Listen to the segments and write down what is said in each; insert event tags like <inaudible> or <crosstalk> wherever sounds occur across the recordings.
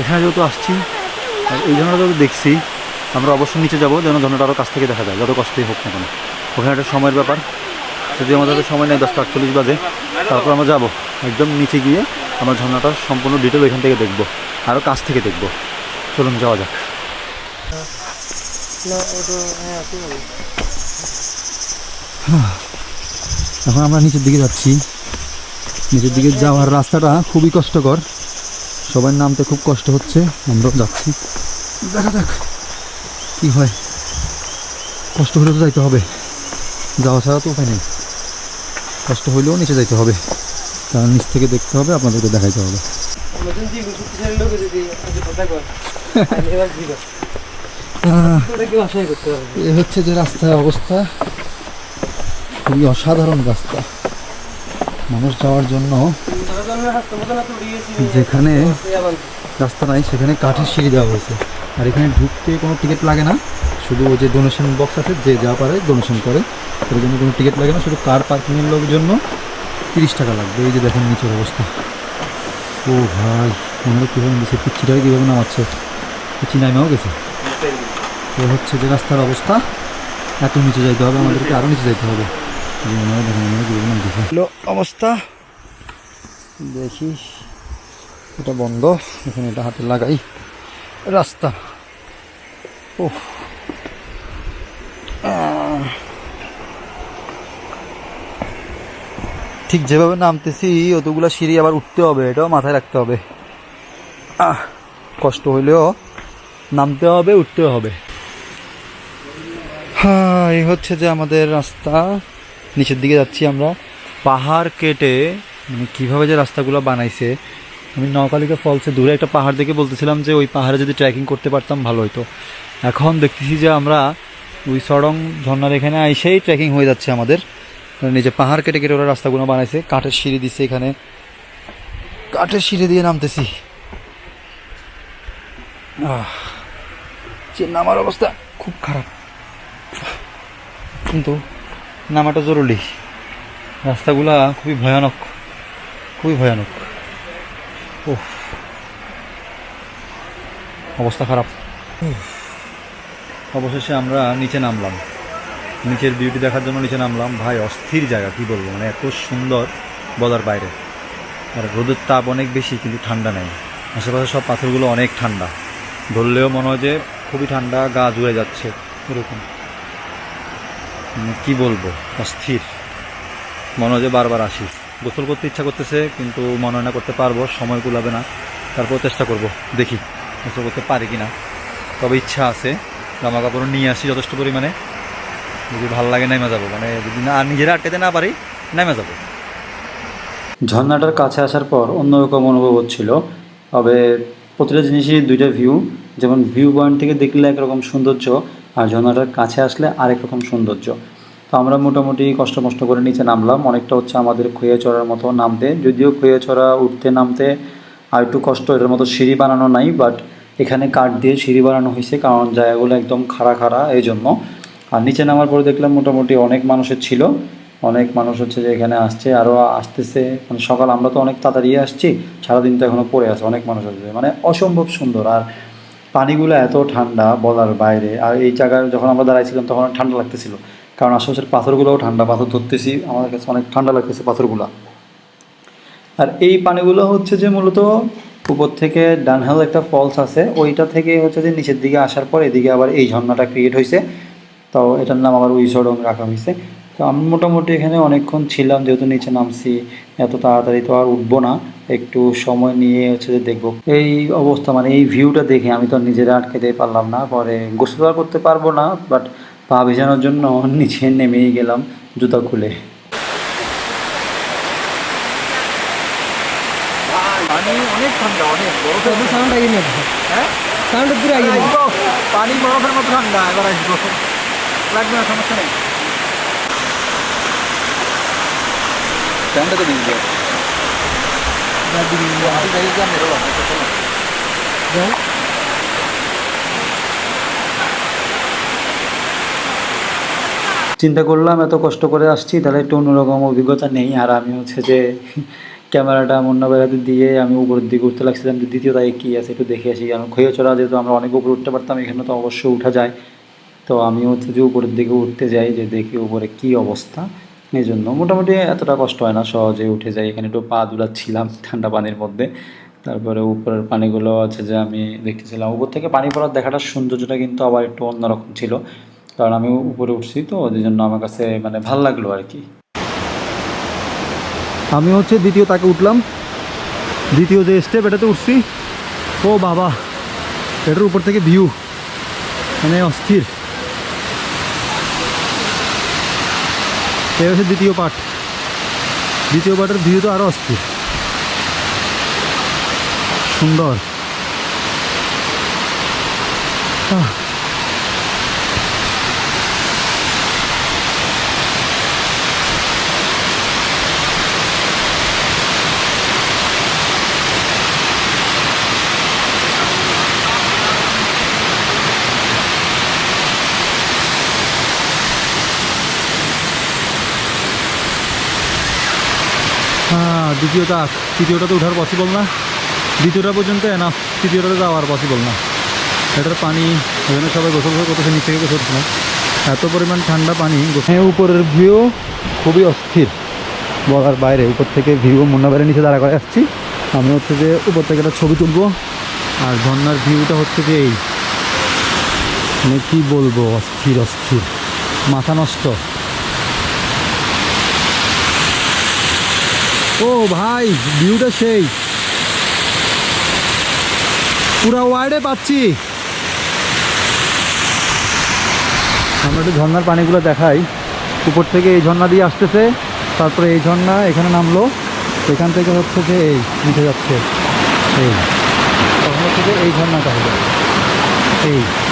এখানে যেহেতু আসছি, আর এই ঝর্ণাটা যেহেতু দেখছি, আমরা অবশ্যই নিচে যাব, যেন ঝর্ণাটা আরও কাছ থেকে দেখা যায়, যত কষ্টই হোক না কেন। ওখানে একটা সময়ের ব্যাপার। যদি আমাদের সময় নেই, দশটা আটচল্লিশ বাজে, তারপর আমরা যাব। একদম নিচে গিয়ে আমরা ঝর্ণাটার সম্পূর্ণ ডিটেল এখান থেকে দেখব আরও কাছ থেকে দেখব। চলুন, যাওয়া যাক। এখন আমরা নিচের দিকে যাচ্ছি। নিচের দিকে যাওয়ার রাস্তাটা খুবই কষ্টকর। সবার নামতে খুব কষ্ট হচ্ছে। আমরাও যাচ্ছি। দেখা যাক কি হয়। কষ্ট হলে তো যাইতে হবে। যাওয়া ছাড়া তো উপায় নেই। কষ্ট হইলেও নিচে যাইতে হবে। কারণ নিচ থেকে দেখতে হবে, আপনাদেরকে দেখাইতে হবে। <laughs> এ হচ্ছে যে রাস্তার অবস্থা। খুবই অসাধারণ রাস্তা। মানুষ যাওয়ার জন্য যেখানে রাস্তা নাই, সেখানে কাঠের সিঁড়ি দেওয়া হয়েছে। আর এখানে ঢুকতে কোনো টিকিট লাগে না, শুধু ওই যে ডোনেশন বক্স আছে, যে যা পারে ডোনেশন করে। এর জন্য কোনো টিকিট লাগে না, শুধু কার পার্কিংয়ের লোক জন্য তিরিশ টাকা লাগবে। এই যে দেখেন নিচের অবস্থা। ও ভাই ওনারা কীভাবে দিচ্ছে পিচ্ছিটাকে কীভাবে নামাচ্ছে। পিচ্ছি নামেও গেছে। তো হচ্ছে যে রাস্তার অবস্থা। এত নিচে যাইতে হবে, আমাদেরকে আরও নিচে যাইতে হবে। অবস্থা? দেখি এটা বন্ধ, এখানে এটা হাতে লাগাই, রাস্তা। ও ঠিক যেভাবে নামতেছি, অতগুলা সিঁড়ি আবার উঠতে হবে, এটাও মাথায় রাখতে হবে। কষ্ট হইলেও নামতে হবে, উঠতে হবে। হ্যাঁ এই হচ্ছে যে আমাদের রাস্তা। নিচের দিকে যাচ্ছি আমরা। পাহাড় কেটে মানে কীভাবে যে রাস্তাগুলো বানাইছে আমি নওকালিকা ফলসে দূরে একটা পাহাড় দেখে বলতেছিলাম যে ওই পাহাড়ে যদি ট্রেকিং করতে পারতাম ভালো হতো এখন দেখতেছি যে আমরা ওই সড়ং ঝর্ণার এখানে আইসেই ট্রেকিং হয়ে যাচ্ছে আমাদের। মানে নিচে পাহাড় কেটে কেটে ওরা রাস্তাগুলো বানাইছে কাঠের সিঁড়ি দিচ্ছে এখানে। কাঠের সিঁড়ি দিয়ে নামতেছি। আহ, যে নামার অবস্থা খুব খারাপ। কিন্তু নামাটা জরুরি। রাস্তাগুলা খুবই ভয়ানক খুবই ভয়ানক। ও অবস্থা খারাপ। অবশেষে আমরা নিচে নামলাম। নিচের বিউটি দেখার জন্য নিচে নামলাম। ভাই, অস্থির জায়গা, কি বলব? মানে এত সুন্দর বলার বাইরে। আর রোদের তাপ অনেক বেশি, কিন্তু ঠান্ডা নেই। আশেপাশে সব পাথরগুলো অনেক ঠান্ডা। ধরলেও মনে হয় যে খুবই ঠান্ডা, গা জুড়ে যাচ্ছে, এরকম। কি বলব? অস্থির। মনে হয় বারবার আসি। গোসল করতে ইচ্ছা করতেছে, কিন্তু মনে হয় না করতে পারব, সময় কুলাবে না। তারপর চেষ্টা করব, দেখি গোসল করতে পারি কি না। তবে ইচ্ছা আছে, জামা কাপড় নিয়ে আসি যথেষ্ট পরিমাণে। যদি ভালো লাগে নাইমা যাব মানে যদি না, নিজেরা আটকাতে না পারি, নাইমা যাব। ঝর্ণাটার কাছে আসার পর অন্যরকম অনুভব হচ্ছিল। তবে প্রতিটা জিনিসই দুইটা ভিউ যেমন ভিউ পয়েন্ট থেকে দেখলে একরকম সৌন্দর্য আর ঝর্ণাটার কাছে আসলে আরেক রকম সৌন্দর্য। তো আমরা মোটামুটি কষ্ট মষ্ট করে নিচে নামলাম। অনেকটা হচ্ছে আমাদের খুঁয়ে চড়ার মতো নামতে। যদিও খুঁয়ে চড়া, উঠতে নামতে আর একটু কষ্ট, এটার মতো সিঁড়ি বানানো নাই বাট এখানে কাঠ দিয়ে সিঁড়ি বানানো হয়েছে, কারণ জায়গাগুলো একদম খাড়া খাড়া এই জন্য আর নিচে নামার পরে দেখলাম মোটামুটি অনেক মানুষের ছিল। অনেক মানুষ হচ্ছে যে এখানে আসছে আরও আসতেছে। মানে সকাল, আমরা তো অনেক তাড়াতাড়ি আসছি, সারাদিন তো এখনও পড়ে আছে অনেক মানুষ আসবে। মানে অসম্ভব সুন্দর। আর পানিগুলো এত ঠান্ডা বলার বাইরে। আর এই জায়গায় যখন আমরা দাঁড়াইছিলাম তখন ঠান্ডা লাগতেছিল। কারণ আশেপাশের পাথরগুলোও ঠান্ডা, পাথর ধরতেছি, আমাদের কাছে অনেক ঠান্ডা লাগতেছে পাথরগুলো। আর এই পানিগুলো হচ্ছে যে মূলত উপর থেকে ডানহাল একটা ফলস আছে, ওইটা থেকে হচ্ছে যে নিচের দিকে আসার পর এদিকে আবার এই ঝর্ণাটা ক্রিয়েট হয়েছে তো এটার নাম আবার উইসডং রাখা হয়েছে তো আমি মোটামুটি এখানে অনেকক্ষণ ছিলাম যেহেতু নিচে নামছি এত তাড়াতাড়ি তো আর উঠবো না। একটু সময় নিয়ে হচ্ছে যে দেখব। এই অবস্থা মানে এই ভিউটা দেখে আমি তো নিজেরা আটকে আটকেতে পারলাম না। পরে গোসল করতে পারব না বাট পা ভেজানোর জন্য <laughs> নিচে নেমেই গেলাম জুতা খুলে। অনেক ঠান্ডা অনেক সাউন্ড আগে নিয়ে হ্যাঁ? সাউন্ড দূরে আগে পানি বরফের মতো ঠান্ডা এবার আসব। লাগবে না সমস্যা নেই। ফ্যানটা তো দিন চিন্তা করলাম, এত কষ্ট করে আসছি, তাহলে একটু অন্যরকম অভিজ্ঞতা নেই। আর আমি হচ্ছে যে ক্যামেরাটা মুন্না বেড়াতে দিয়ে আমি উপরের দিকে উঠতে লাগছিলাম, যে দ্বিতীয় তাই কী আছে একটু দেখে আসি। কারণ খইয়া চড়া যেহেতু আমরা অনেক উপরে উঠতে পারতাম, এখানে তো অবশ্যই উঠা যায়। তো আমি হচ্ছে যে উপরের দিকে উঠতে যাই, যে দেখি উপরে কী অবস্থা। এই জন্য মোটামুটি এতটা কষ্ট হয় না, সহজে উঠে যাই। এখানে একটু পা দুলাচ্ছিলাম ঠান্ডা পানির মধ্যে। তারপরে উপরের পানিগুলো আছে যে আমি দেখতেছিলাম। উপর থেকে পানি পড়ার দেখাটার সৌন্দর্যটা কিন্তু আবার একটু অন্যরকম ছিল। কারণ আমি উপরে উঠছি তো, ওই জন্য আমার কাছে মানে ভালো লাগল আর কি। আমি হচ্ছে দ্বিতীয় তাকে উঠলাম। দ্বিতীয় যে স্টেপ এটাতে উঠছি। ও বাবা, এটার উপর থেকে ভিউ মানে অস্থির। এই হচ্ছে দ্বিতীয় পার্ট দ্বিতীয় পার্টের ভিউ তো আরও অস্থির। সুন্দর। দ্বিতীয়টা তৃতীয়টা তো ওঠার পসিবল না? দ্বিতীয়টা পর্যন্ত এনাফ তৃতীয়টাতে যাওয়ার পসিবল না। এটার পানি, এখানে সবাই গোসল গোসল করতেছে নিচ থেকে গোসল না? এত পরিমাণ ঠান্ডা পানি হ্যাঁ উপরের ভিউ খুবই অস্থির। বলার বাইরে, উপর থেকে ভিউ মুন্না বাইরে নিচে দাঁড়া করে আসছি। আমি হচ্ছে যে উপর থেকে একটা ছবি তুলবো। আর ঝর্নার ভিউটা হচ্ছে যে এই। মানে কী বলব, অস্থির অস্থির। মাথা নষ্ট। ও ভাই ভিউটা সেই। পুরা ওয়ার্ডে পাচ্ছি। আমরা একটু ঝর্নার পানিগুলো দেখাই। উপর থেকে এই ঝর্ণা দিয়ে আসতেছে, তারপরে এই ঝর্ণা এখানে নামলো। এখান থেকে হচ্ছে যে এই নিচে যাচ্ছে। এই। তখন হচ্ছে এই।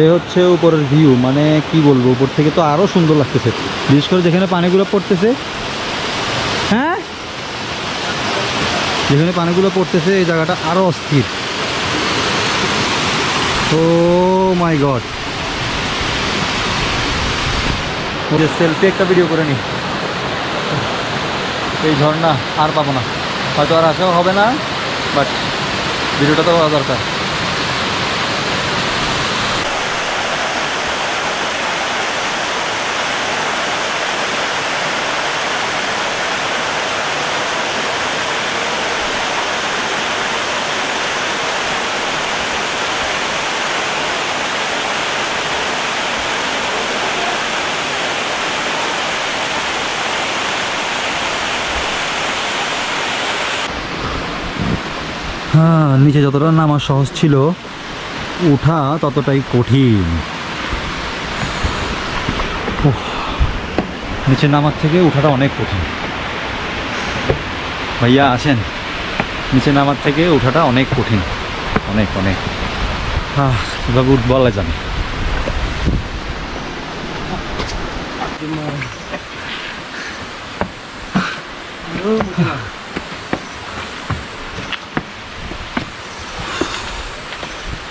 এ হচ্ছে উপরের ভিউ মানে কি বলব, উপর থেকে তো আরও সুন্দর লাগতেছে। বিশেষ করে যেখানে পানিগুলো পড়তেছে হ্যাঁ? যেখানে পানিগুলো পড়তেছে, এই জায়গাটা আরও অস্থির। Oh my god. যে সেলফি একটা ভিডিও করে নি। এই ঝর্ণা আর পাবো না। হয়তো আর আসাও হবে না বাট ভিডিওটা তো দরকার হ্যাঁ নিচে যতটা নামা সহজ ছিল, উঠা ততটাই কঠিন। নিচে নামার থেকে উঠাটা অনেক কঠিন। ভাইয়া, আসেন। নিচে নামার থেকে উঠাটা অনেক কঠিন। অনেক অনেক। হ্যাঁ কীভাবে উঠ বলা জানি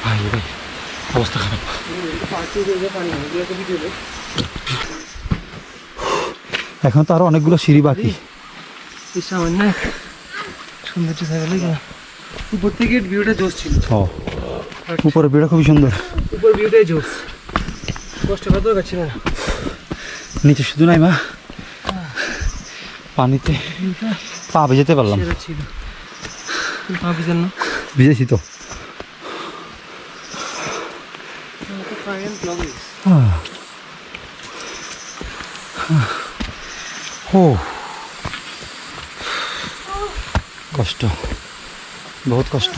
ভাই ভাই অবস্থা খারাপ। এখন তো আরও অনেকগুলো সিঁড়ি বাকি। এই সামান্য সৌন্দর্য থাকে উপর থেকে ভিউটা জোস ছিল। ও উপরে ভিড়টা খুবই সুন্দর। উপর ভিউটাই জোস কষ্ট না। নিচে শুধু নাই মা। পানিতে পা ভেজাতে পারলাম। ভাবি জানো ভিজেছি তো। ও কষ্ট বহুত কষ্ট।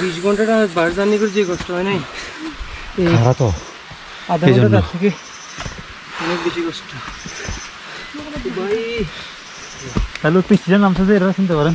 বিশ ঘন্টাটা বাস জার্নি করে যে কষ্ট হয় নাই? এই তো। আধা ঘণ্টা তার থেকে অনেক বেশি কষ্ট। ভাই। তাহলে পিছিয়ে নামছে যে এরা শুনতে পারেন।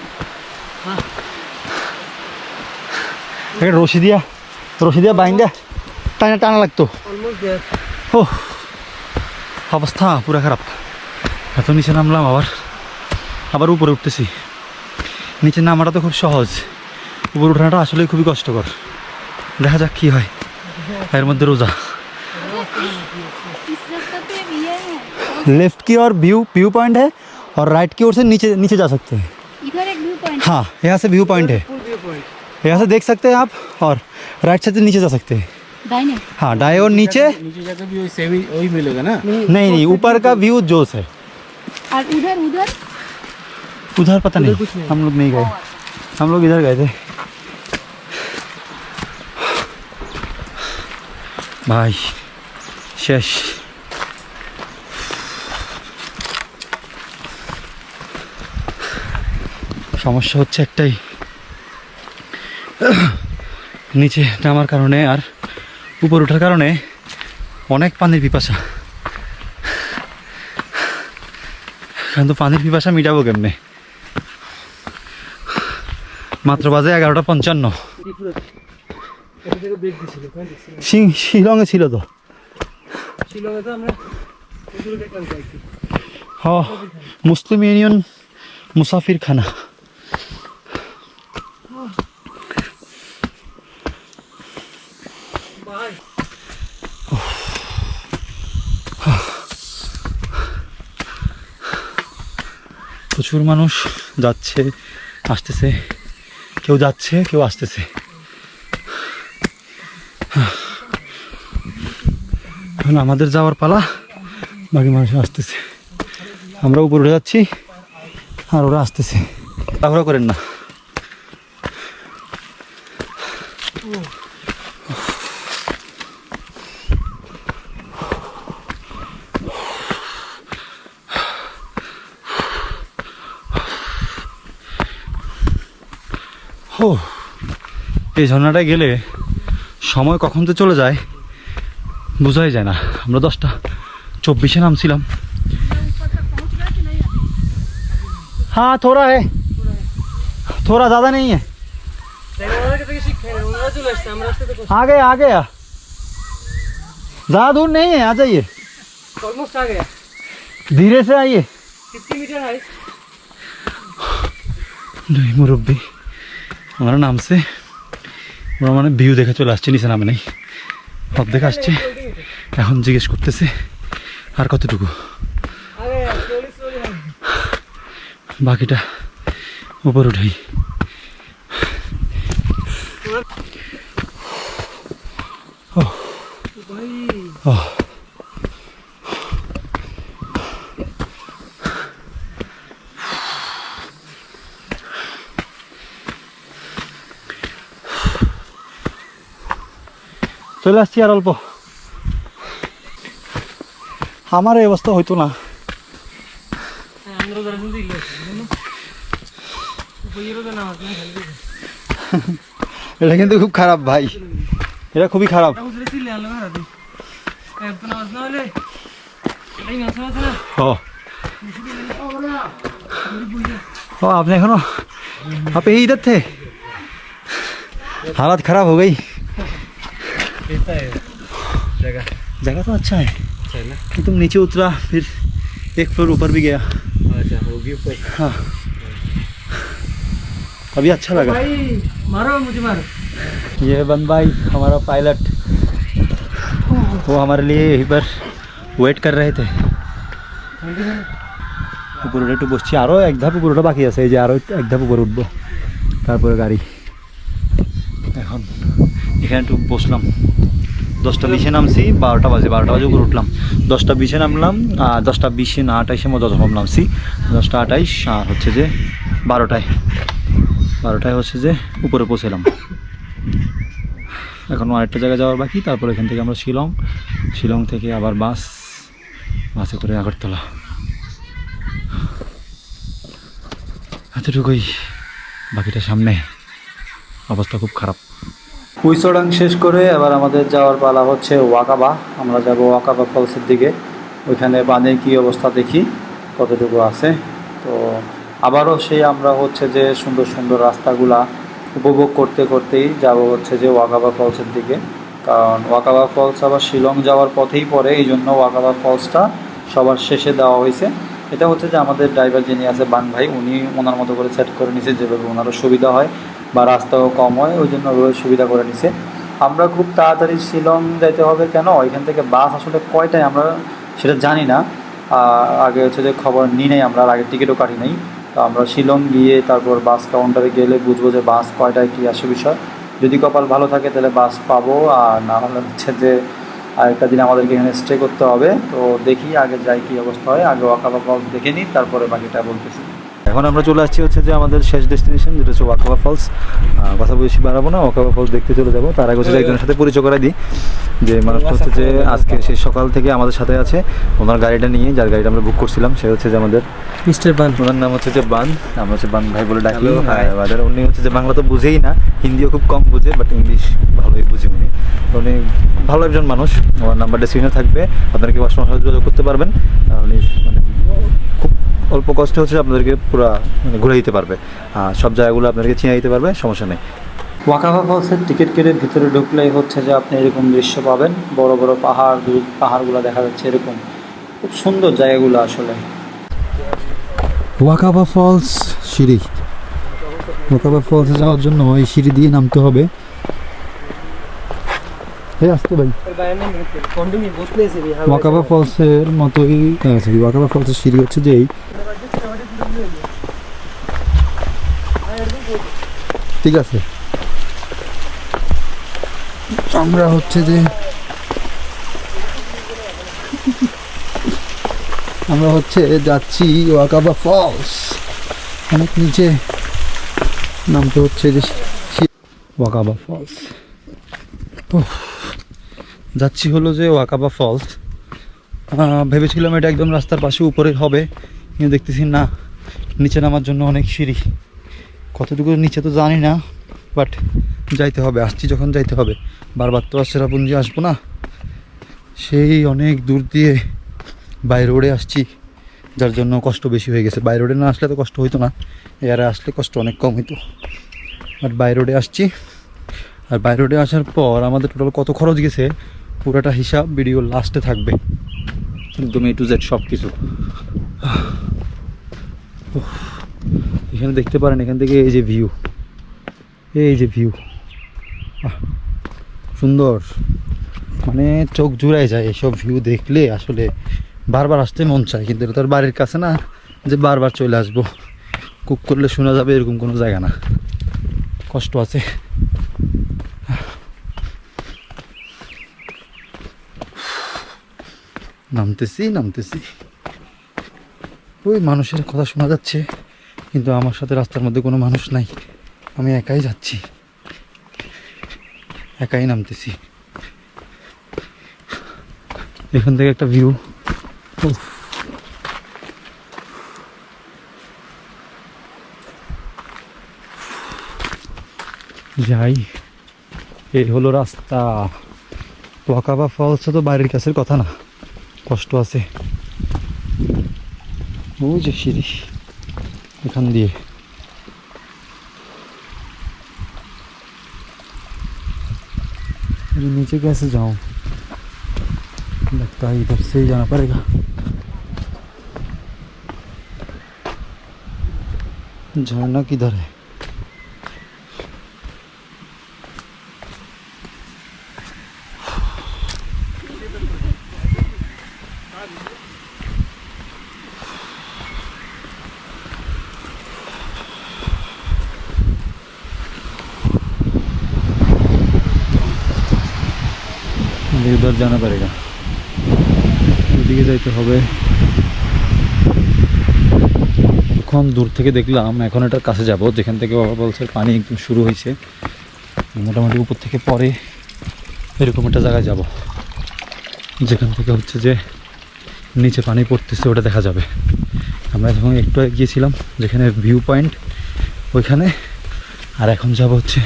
একটা রশি দিয়া রশি দিয়া বাইন্দা টানা টানা লাগতো অলমোস্ট দেয়ার ও অবস্থা পুরো খারাপ এত নিচে নামলাম আবার আবার উপরে উঠতেছি নিচে নামাটা তো খুব সহজ উপরে উঠানোটা আসলে খুবই কষ্টকর দেখা যাক কি হয় এর মধ্যে রোজা इस रास्ते पे ये है लेफ्ट की ओर व्यू व्यू पॉइंट है और राइट की ओर से नीचे नीचे जा सकते हैं इधर एक व्यू पॉइंट हाँ यहाँ से व्यू पॉइंट है ফুল ভিউ পয়েন্ট यहाँ से देख सकते हैं आप और राइट साइड से नीचे जा सकते हैं दाहिने हाँ दाएं और नीचे नीचे जाकर भी वही सेम ही वही मिलेगा ना नहीं नहीं ऊपर का व्यू जोश है और उधर उधर उधर पता नहीं कुछ नहीं। हम लोग नहीं गए हम लोग इधर गए थे भाई শেষ সমস্যা হচ্ছে একটাই <coughs> নিচে নামার কারণে আর উপর ওঠার কারণে অনেক পানির পিপাসা। কিন্তু পানির পিপাসা মিটাবো কেমনে? মাত্র বাজে এগারোটা পঞ্চান্ন। শিলংয়ে ছিল তো। হ, মুসলিম ইউনিয়ন মুসাফির খানা প্রচুর মানুষ যাচ্ছে, আসতেছে। কেউ যাচ্ছে, কেউ আসতেছে। এখন আমাদের যাওয়ার পালা, বাকি মানুষ আসতেছে। আমরা উপরে উঠে যাচ্ছি, আর ওরা আসতেছে। তাড়াহুড়া করেন না ও এই ঝর্ণাটায় গেলে সময় কখন তো চলে যায় বোঝাই যায় না আমরা দশটা চব্বিশে নামছিলাম हाँ थोड़ा है थोड़ा ज़्यादा नहीं है দেখো ওনাদের কাছে থেকে শিক্ষা নেই ওনারা চলে আসছে আমরা আসতে তো आ गया आ गया ज़्यादा दूर नहीं है आ जाइए অলমোস্ট আগে धीरे से आइए ফিফটি মিটার হাই দুই মুরব্বী ওনারা নামছে ওরা মানে ভিউ দেখে চলে আসছে, নিচে নামে নেই। দেখে আসছে। এখন জিজ্ঞেস করতেছে, আর কতটুকু? বাকিটা উপর উঠেই। ও চলে আসছি আর অল্প আমার এই অবস্থা হইতো না হ্যাঁ আমরা যারা কিন্তু ইল্লে আছি জানো বইয়েরও তো নাম আছে না খালি এটা কিন্তু খুব খারাপ ভাই এটা খুবই খারাপ এটা বুঝলে চিল্লে আনলো হারাতে এক তো নামাজ না হলে এই মাছ আছে না ও ओ आपने एखनो आप यही इधर थे हालत खराब हो गई कैसा है जगह जगह तो अच्छा है अच्छा है ना कि तुम नीचे उतरा फिर एक फ्लोर ऊपर भी गया अच्छा होगी ऊपर हाँ अभी अच्छा लगा भाई मारो मुझे मारो ये बन भाई हमारा पायलट वो हमारे लिए यहीं पर ওয়েট कर रहे थे উপরে একটু বসছি আরও এক ধাপ উপরে ওঠা বাকি আছে এই যে আরও এক ধাপ উপরে উঠবো তারপরে গাড়ি এখন এখানে একটু বসলাম। দশটা বিশে নামছি, বারোটা বাজে বারোটা বাজে উপরে উঠলাম। দশটা বিশে নামলাম আর দশটা বিশে না আঠাইশে মতো যখন নামছি, দশটা আঠাইশ, আর হচ্ছে যে বারোটায়। বারোটায় হচ্ছে যে উপরে পৌঁছলাম এখনও আরেকটা জায়গায় যাওয়ার বাকি, তারপর এখান থেকে আমরা শিলং। শিলং থেকে আবার বাস, বাসে করে আগরতলা। এতটুকুই। বাকিটা সামনে। অবস্থা খুব খারাপ। কুইসোডাং শেষ করে এবার আমাদের যাওয়ার পালা হচ্ছে ওয়াকাবা। আমরা যাব ওয়াকাবা ফলসের দিকে। ওইখানে বানের কী অবস্থা দেখি, কতটুকু আছে। তো আবারও সেই আমরা হচ্ছে যে সুন্দর সুন্দর রাস্তাগুলা উপভোগ করতে করতেই যাব হচ্ছে যে ওয়াকাবা ফলসের দিকে। কারণ ওয়াকাবা ফলস আবার শিলং যাওয়ার পথেই পড়ে এই জন্য ওয়াকাবা ফলসটা সবার শেষে দেওয়া হয়েছে। এটা হচ্ছে যে আমাদের ড্রাইভার যিনি আছে বান ভাই, উনি ওনার মতো করে সেট করে নিছে, যেভাবে ওনারও সুবিধা হয়। বা রাস্তাও কম হয়, ওই জন্য ওইভাবে সুবিধা করে নিছে। আমরা খুব তাড়াতাড়ি শিলং যাইতে হবে কেন? এখান থেকে বাস আসলে কয়টায় আমরা সেটা জানি না। আগে হচ্ছে যে খবর নিই নাই, আমরা আগে টিকিটও কাটি নাই। তো আমরা শিলং গিয়ে তারপর বাস কাউন্টারে গেলে বুঝব যে বাস কয়টায় কী আসে বিষয়। যদি কপাল ভালো থাকে তাহলে বাস পাবো, আর না হলে হচ্ছে যে আরেকটা দিন আমাদেরকে এখানে স্টে করতে হবে। তো দেখি আগে যাই কী অবস্থা হয়, আগে ওয়াকা দেখে নিই, তারপরে বাকিটা বলতেছি। এখন আমরা চলে আসছি হচ্ছে যে আমাদের শেষ ডেস্টিনেশন যেটা হচ্ছে ওয়াকাবা ফলস কথা বেশি বাড়াবো না ওয়াকাবা ফলস দেখতে চলে যাব। তার আগে হচ্ছে একজনের সাথে পরিচয় করে দিই। যে মানুষটা হচ্ছে যে আজকে সেই সকাল থেকে আমাদের সাথে আছে। ওনার গাড়িটা নিয়ে যার গাড়িটা আমরা বুক করছিলাম সে হচ্ছে যে আমাদের মিস্টার বান। ওনার নাম হচ্ছে যে বান। আমরা হচ্ছে বান ভাই বলে ডাকি. হ্যাঁ, এবার উনি হচ্ছে যে বাংলা তো বুঝেই না হিন্দিও খুব কম বুঝে বাট ইংলিশ ভালোই বুঝে উনি। উনি ভালো একজন মানুষ। ওনার নাম্বার ডিসক্রিপশনে থাকবে। আপনারা কি সাথে যোগাযোগ করতে পারবেন? উনি মানে খুব অল্প কষ্ট হচ্ছে আপনাদেরকে পুরো মানে ঘুরে দিতে পারবে। আর সব জায়গাগুলো আপনাদেরকে চিনে দিতে পারবে সমস্যা নেই। ওয়াকাফা ফলসের টিকিট কেটে ভিতরে ঢুকলেই হচ্ছে যে আপনি এরকম দৃশ্য পাবেন। বড় বড় পাহাড় দূর পাহাড়গুলো দেখা যাচ্ছে এরকম। খুব সুন্দর জায়গাগুলো আসলে। ওয়াকাবা ফলস সিঁড়ি। ওয়াকাবা ফলসে যাওয়ার জন্য এই সিঁড়ি দিয়ে নামতে হবে। মতোই ওয়াকাবা ফলসের সিঁড়ি হচ্ছে যে ঠিক আছে। আমরা হচ্ছে যে, আমরা হচ্ছে যাচ্ছি ওয়াকাবা ফলস। অনেক নিচে নামতে হচ্ছে যে ওয়াকাবা ফলস। যাচ্ছি হলো যে ওয়াকাবা ফলস। ভেবেছিলাম এটা একদম রাস্তার পাশে উপরে হবে, কিন্তু দেখতেছি না, নিচে নামার জন্য অনেক সিঁড়ি। কতটুকু নিচে তো জানি না বাট যাইতে হবে, আসছি যখন যাইতে হবে। বারবার তো আর সেরাপুঞ্জি আসব না। সেই অনেক দূর দিয়ে বাই রোডে আসছি, যার জন্য কষ্ট বেশি হয়ে গেছে। বাই রোডে না আসলে তো কষ্ট হইতো না এয়ারে আসলে কষ্ট অনেক কম হইতো। বাট বাই রোডে আসছি। আর বাই রোডে আসার পর আমাদের টোটাল কত খরচ গেছে পুরোটা হিসাব ভিডিও লাস্টে থাকবে। একদম এ টু জেড সব কিছু এখানে দেখতে পারেন এখান থেকে এই যে ভিউ এই যে ভিউ সুন্দর। মানে চোখ জুড়ায় যায় এসব ভিউ দেখলে আসলে বারবার আসতে মন চায় কিন্তু এটা তো বাড়ির কাছে না যে বারবার চলে আসব। কুক করলে শোনা যাবে এরকম কোনো জায়গা না। কষ্ট আছে। নামতেছি নামতেছি। ওই মানুষের কথা শোনা যাচ্ছে, কিন্তু আমার সাথে রাস্তার মধ্যে কোনো মানুষ নাই। আমি একাই যাচ্ছি। একাই নামতেছি। এখান থেকে একটা ভিউ যাই এই হলো রাস্তা। ওয়াকাবা ফলস তো বাড়ির কাছের কথা না। কষ্ট আছে ওই যে সিঁড়ি এখান দিয়ে अरे नीचे कैसे जाऊं लगता है इधर से ही जाना पड़ेगा झरना किधर है হবে। এখন দূর থেকে দেখলাম, এখন এটার কাছে যাব। যেখান থেকে বাবা বলছে পানি একদম শুরু হয়েছে। মোটামুটি উপর থেকে পরে এরকম একটা জায়গায় যাব। যেখান থেকে হচ্ছে যে নিচে পানি পড়তেছে, ওটা দেখা যাবে। আমরা যখন একটু গিয়েছিলাম, যেখানে ভিউ পয়েন্ট ওইখানে। আর এখন যাব হচ্ছে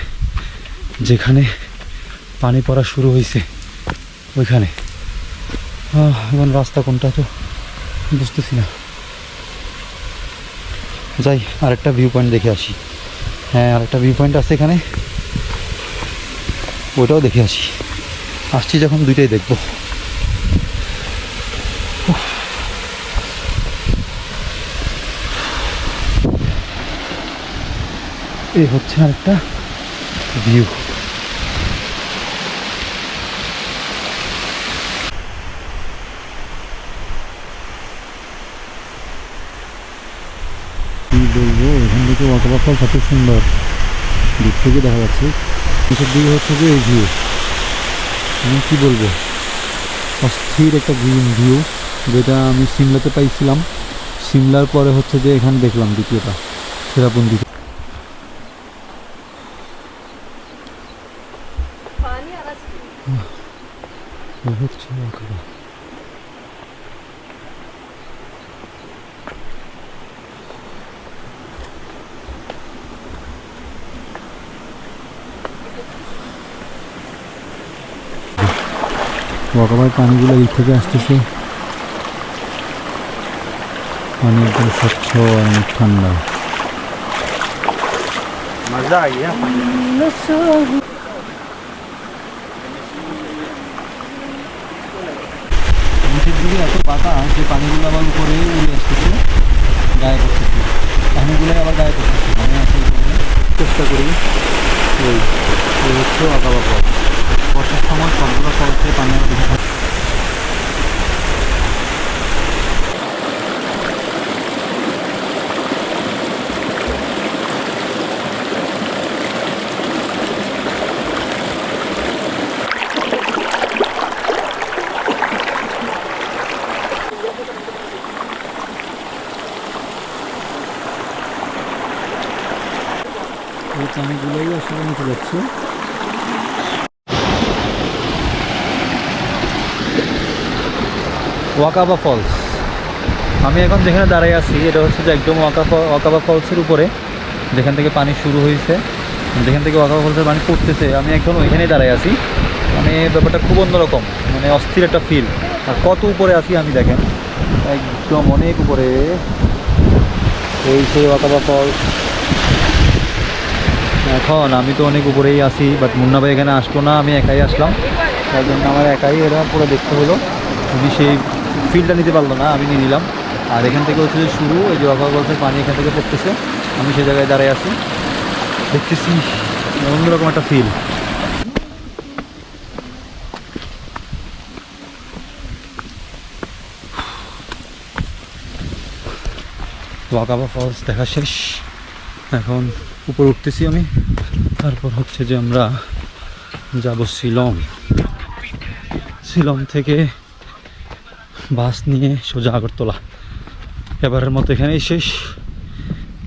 যেখানে পানি পড়া শুরু হয়েছে, ওইখানে। এখন রাস্তা কোনটা তো বুঝতেছি না। যাই, আরেকটা ভিউ পয়েন্ট দেখে আসি। হ্যাঁ আরেকটা ভিউ পয়েন্ট আছে এখানে। ওটাও দেখে আসি। আসছি যখন দুইটাই দেখব। এই হচ্ছে আরেকটা ভিউ কি বলব ওয়াটারফল কত সুন্দর। দিক থেকে দেখা যাচ্ছে। নিচের দিকে হচ্ছে যে এই ভিউ আমি কী বলব? অস্থির একটা গ্রিন ভিউ যেটা আমি সিমলাতে পাইছিলাম। সিমলার পরে হচ্ছে যে এখানে দেখলাম দ্বিতীয়টা সেরাপুঞ্জিতে এই হচ্ছে ওয়াকাবা। ওয়াকাবার পানিগুলো এই থেকে আসতেছে। পানি একদম স্বচ্ছ আর অনেক ঠান্ডা। মজা আ গিয়া নিচের দিকে এত বাতাস যে পানিগুলো আবার উপরে উড়ে আসতেছে গায়ে পড়তেছে। পানিগুলো আবার গায়ে পড়তেছে আমি আসলে চেষ্টা করি। এই হচ্ছে ফল বর্ষার সময় সবগুলো ফলসে পানি আবার বেশি থাকে। এই পানিগুলোই আসলে নিচে যাচ্ছে ওয়াকাবা ফলস। আমি এখন যেখানে দাঁড়িয়ে আছি, এটা হচ্ছে যে একদম ওয়াকাবা ওয়াকাবা ফলসের উপরে, যেখান থেকে পানি শুরু হয়েছে, যেখান থেকে ওয়াকাবা ফলসের পানি পড়তেছে। আমি একদম ওইখানেই দাঁড়িয়ে আছি। মানে ব্যাপারটা খুব অন্যরকম মানে অস্থির একটা ফিল আর কত উপরে আছি আমি দেখেন। একদম অনেক উপরে। এই সেই ওয়াকাবা ফলস। এখন আমি তো অনেক উপরেই আছি বাট মুন্না ভাই এখানে আসলো না, আমি একাই আসলাম। তার জন্য আমার একাই এরা পুরো দেখতে হলো। উনি সেই ফিলটা নিতে পারল না, আমি নিয়ে নিলাম। আর এখান থেকে হচ্ছে যে শুরু, এই যে অকাল বলছে পানি এখান থেকে পড়তেছে, আমি সে জায়গায় দাঁড়িয়ে আছি। দেখতেছি, অন্যরকম একটা ফিল ওয়াকাবা ফলস দেখা শেষ। এখন উপর উঠতেছি আমি। তারপর হচ্ছে যে আমরা যাব শিলং। শিলং থেকে বাস নিয়ে সোজা আগরতলা। এবারের মতো এখানেই শেষ।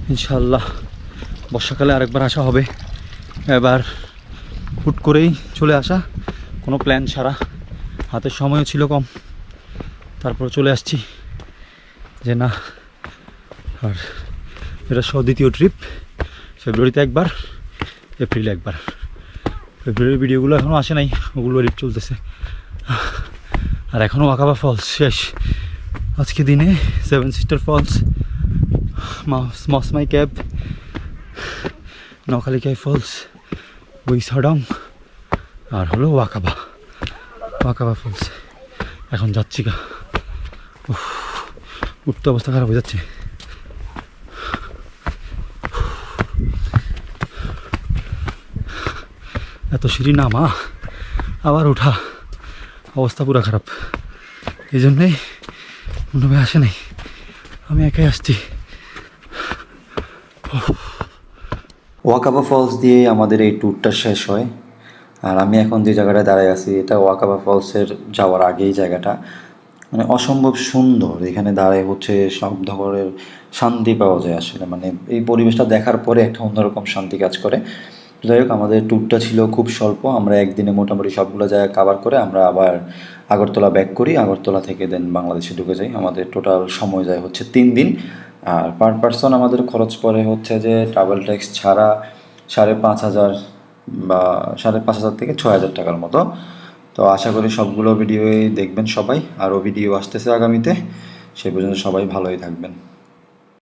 ইনশাল্লাহ বর্ষাকালে আরেকবার আসা হবে। এবার হুট করেই চলে আসা। কোনো প্ল্যান ছাড়া। হাতে সময়ও ছিল কম। তারপর চলে আসছি। যে না, আর এটা সহ দ্বিতীয় ট্রিপ ফেব্রুয়ারিতে একবার, এপ্রিলে একবার। ফেব্রুয়ারির ভিডিওগুলো এখনও আসে নাই। ওগুলো রিপ চলতেছে। আর এখনও আঁকাবা ফলস, শেষ। আজকে দিনে seven sister falls Mawsmai cave, Nohkalikai falls Weisawdong আর হলো ওয়াকাবা ওয়াকাবা ফলস। এখন যাচ্ছি গা। উঠতে অবস্থা খারাপ হয়ে যাচ্ছে। এত সিঁড়ি নামা আবার ওঠা অবস্থা পুরো খারাপ। এই জন্যেই মনে আসে নাই। আমি একাই আসছি। ওয়াকাবা ফলস দিয়ে আমাদের এই ট্যুরটা শেষ হয়। আর আমি এখন যে জায়গাটায় দাঁড়ায় আছি, এটা ওয়াকাবা ফলসের যাওয়ার আগেই জায়গাটা। মানে অসম্ভব সুন্দর। এখানে দাঁড়ায় হচ্ছে সব ধরনের শান্তি পাওয়া যায় আসলে। মানে এই পরিবেশটা দেখার পরে একটা অন্যরকম শান্তি কাজ করে। যাই হোক, আমাদের ট্যুরটা ছিল খুব স্বল্প। আমরা একদিনে মোটামুটি সবগুলো জায়গা কাভার করে আমরা আবার আগরতলা ব্যাক করি। আগরতলা থেকে দেন বাংলাদেশে ঢুকে যাই। আমাদের টোটাল সময় যায় হচ্ছে তিন দিন। আর পার পার্সন আমাদের খরচ পড়ে হচ্ছে যে ট্রাভেল ট্যাক্স ছাড়া সাড়ে পাঁচ হাজার বা সাড়ে পাঁচ হাজার থেকে ছয় হাজার টাকার মতো। তো আশা করি সবগুলো ভিডিওই দেখবেন সবাই। আরও ভিডিও আসতেছে আগামীতে। সে পর্যন্ত সবাই ভালোই থাকবেন।